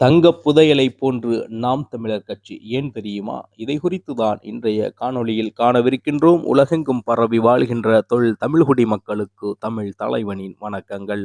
தங்க புதையலைப் போன்று நாம் தமிழர் கட்சி ஏன் தெரியுமா? இதை குறித்து தான் இன்றைய காணொளியில் காணவிருக்கின்றோம். உலகெங்கும் பரவி வாழ்கின்ற தொழில் தமிழ்குடி மக்களுக்கு தமிழ் தலைவனின் வணக்கங்கள்.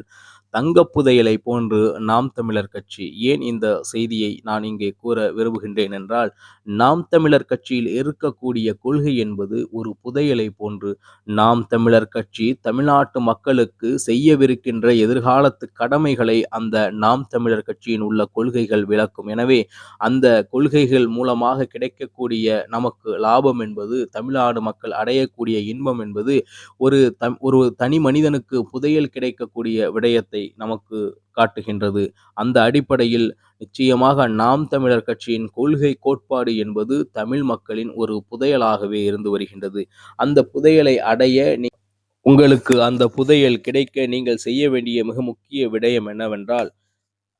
தங்கப் புதையலை போன்று நாம் தமிழர் கட்சி ஏன் இந்த செய்தியை நான் இங்கே கூற விரும்புகின்றேன் என்றால் நாம் தமிழர் கட்சியில் இருக்கக்கூடிய கொள்கை என்பது ஒரு புதையலை போன்று நாம் தமிழர் கட்சி தமிழ்நாட்டு மக்களுக்கு செய்யவிருக்கின்ற எதிர்காலத்து கடமைகளை அந்த நாம் தமிழர் கட்சியின் உள்ள கொள்கை கொள்கைகள் விளக்கும். எனவே அந்த கொள்கைகள் மூலமாக கிடைக்கக்கூடிய நமக்கு லாபம் என்பது தமிழ்நாடு மக்கள் அடையக்கூடிய இன்பம் என்பது ஒரு தம் ஒரு தனி மனிதனுக்கு புதையல் கிடைக்கக்கூடிய விடயத்தை நமக்கு காட்டுகின்றது. அந்த அடிப்படையில் நிச்சயமாக நாம் தமிழர் கட்சியின் கொள்கை கோட்பாடு என்பது தமிழ் மக்களின் ஒரு புதையலாகவே இருந்து வருகின்றது. அந்த புதையலை அடைய நீ உங்களுக்கு அந்த புதையல் கிடைக்க நீங்கள் செய்ய வேண்டிய மிக முக்கிய விடயம் என்னவென்றால்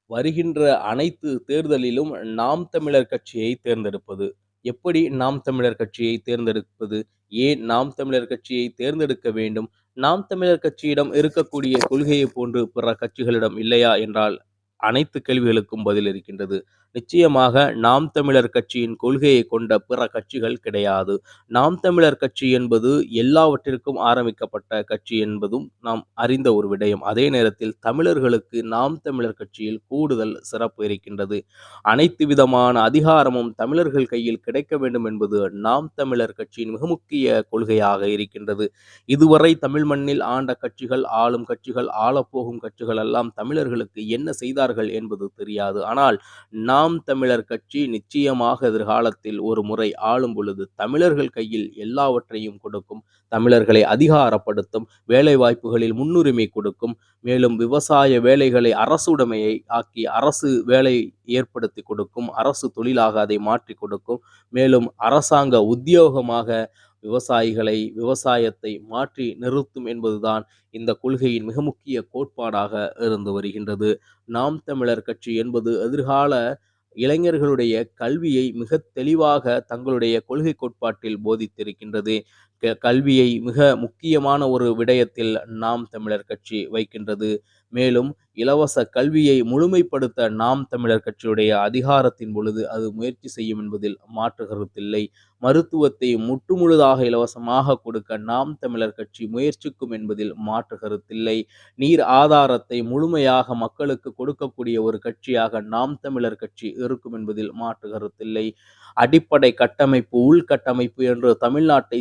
வருகின்ற அனைத்து தேர்தலிலும் நாம் தமிழர் கட்சியை தேர்ந்தெடுப்பது. எப்படி நாம் தமிழர் கட்சியை தேர்ந்தெடுப்பது? ஏன் நாம் தமிழர் கட்சியை தேர்ந்தெடுக்க வேண்டும்? நாம் தமிழர் கட்சியிடம் இருக்கக்கூடிய கொள்கையை போன்று பிற கட்சிகளிடம் இல்லையா என்றால் அனைத்து கேள்விகளுக்கும் பதில் இருக்கின்றது. நிச்சயமாக நாம் தமிழர் கட்சியின் கொள்கையை கொண்ட பிற கட்சிகள் கிடையாது. நாம் தமிழர் கட்சி என்பது எல்லாவற்றிற்கும் ஆரம்பிக்கப்பட்ட கட்சி என்பதும் நாம் அறிந்த ஒரு விடயம். அதே நேரத்தில் தமிழர்களுக்கு நாம் தமிழர் கட்சியில் கூடுதல் சிறப்பு இருக்கின்றது. அனைத்து விதமான அதிகாரமும் தமிழர்கள் கையில் கிடைக்க வேண்டும் என்பது நாம் தமிழர் கட்சியின் மிக முக்கிய கொள்கையாக இருக்கின்றது. இதுவரை தமிழ் மண்ணில் ஆண்ட கட்சிகள் ஆளும் கட்சிகள் ஆளப்போகும் கட்சிகள் எல்லாம் தமிழர்களுக்கு என்ன செய்தார்கள் என்பது தெரியாது. ஆனால் நாம் நாம் தமிழர் கட்சி நிச்சயமாக எதிர்காலத்தில் ஒரு முறை ஆளும் பொழுது தமிழர்கள் கையில் எல்லாவற்றையும் கொடுக்கும் தமிழர்களை அதிகாரப்படுத்தும் வேலை வாய்ப்புகளில் முன்னுரிமை கொடுக்கும் மேலும் விவசாய வேலைகளை அரசுடைமையை ஆக்கி அரசு வேலை ஏற்படுத்தி கொடுக்கும் அரசு தொழிலாக அதை மாற்றி கொடுக்கும் மேலும் அரசாங்க உத்தியோகமாக விவசாயிகளை விவசாயத்தை மாற்றி நிறுத்தும் என்பதுதான் இந்த கொள்கையின் மிக முக்கிய கோட்பாடாக இருந்து வருகின்றது. நாம் தமிழர் கட்சி என்பது எதிர்கால இளைஞர்களுடைய கல்வியை மிக தெளிவாக தங்களுடைய கொள்கை கோட்பாட்டில் போதித்திருக்கின்றது. கல்வியை மிக முக்கியமான ஒரு விடயத்தில் நாம் தமிழர் கட்சி வைக்கின்றது. மேலும் இலவச கல்வியை முழுமைப்படுத்த நாம் தமிழர் கட்சியுடைய அதிகாரத்தின் பொழுது அது முயற்சி செய்யும் என்பதில் மாற்று கருத்தில்லை. மருத்துவத்தை முற்றுமுழுதாக இலவசமாக கொடுக்க நாம் தமிழர் கட்சி முயற்சிக்கும் என்பதில் மாற்று கருத்தில்லை. நீர் ஆதாரத்தை முழுமையாக மக்களுக்கு கொடுக்கக்கூடிய ஒரு கட்சியாக நாம் தமிழர் கட்சி இருக்கும் என்பதில் மாற்று கருத்தில்லை. அடிப்படை கட்டமைப்பு உள்கட்டமைப்பு என்று தமிழ்நாட்டை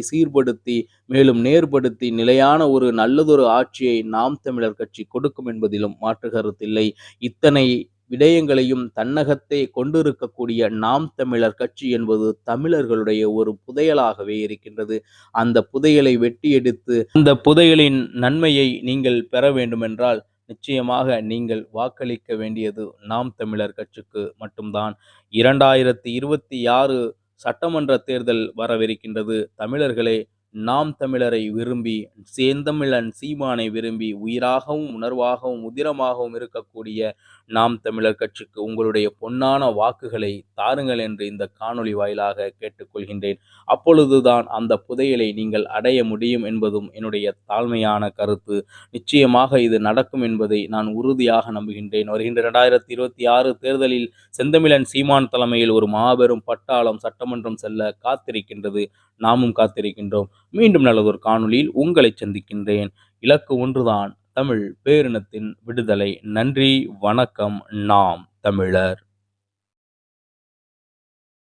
சீர்படுத்தி மேலும் நேர்படுத்தி நிலையான ஒரு நல்லதொரு ஆட்சியை நாம் தமிழர் கட்சி கொடுக்கும் என்பதிலும் மாற்று கருத்தில்லை. இத்தனை விடயங்களையும் தன்னகத்தை கொண்டிருக்கக்கூடிய நாம் தமிழர் கட்சி என்பது தமிழர்களுடைய ஒரு புதையலாகவே இருக்கின்றது. அந்த புதையலை வெட்டி எடுத்து அந்த புதையலின் நன்மையை நீங்கள் பெற வேண்டுமென்றால் நிச்சயமாக நீங்கள் வாக்களிக்க வேண்டியது நாம் தமிழர் கட்சிக்கு மட்டும்தான். இரண்டாயிரத்தி இருபத்தி ஆறு சட்டமன்ற தேர்தல் வரவிருக்கின்றது. தமிழர்களே நாம் தமிழரை விரும்பி சேந்தமிழன் சீமானை விரும்பி உயிராகவும் உணர்வாகவும் உதிரமாகவும் இருக்கக்கூடிய நாம் தமிழர் கட்சிக்கு உங்களுடைய பொன்னான வாக்குகளை தாருங்கள் என்று இந்த காணொளி வாயிலாக கேட்டுக்கொள்கின்றேன். அப்பொழுதுதான் அந்த புதையலை நீங்கள் அடைய முடியும் என்பதும் என்னுடைய தாழ்மையான கருத்து. நிச்சயமாக இது நடக்கும் என்பதை நான் உறுதியாக நம்புகின்றேன். வருகின்ற இரண்டாயிரத்தி இருபத்தி ஆறு தேர்தலில் செந்தமிழன் சீமான் தலைமையில் ஒரு மாபெரும் பட்டாளம் சட்டமன்றம் செல்ல காத்திருக்கின்றது. நாமும் காத்திருக்கின்றோம். மீண்டும் நல்லதொரு காணொலியில் உங்களை சந்திக்கின்றேன். இலக்கு ஒன்றுதான் தமிழ் பேரினத்தின் விடுதலை. நன்றி வணக்கம். நாம் தமிழர்.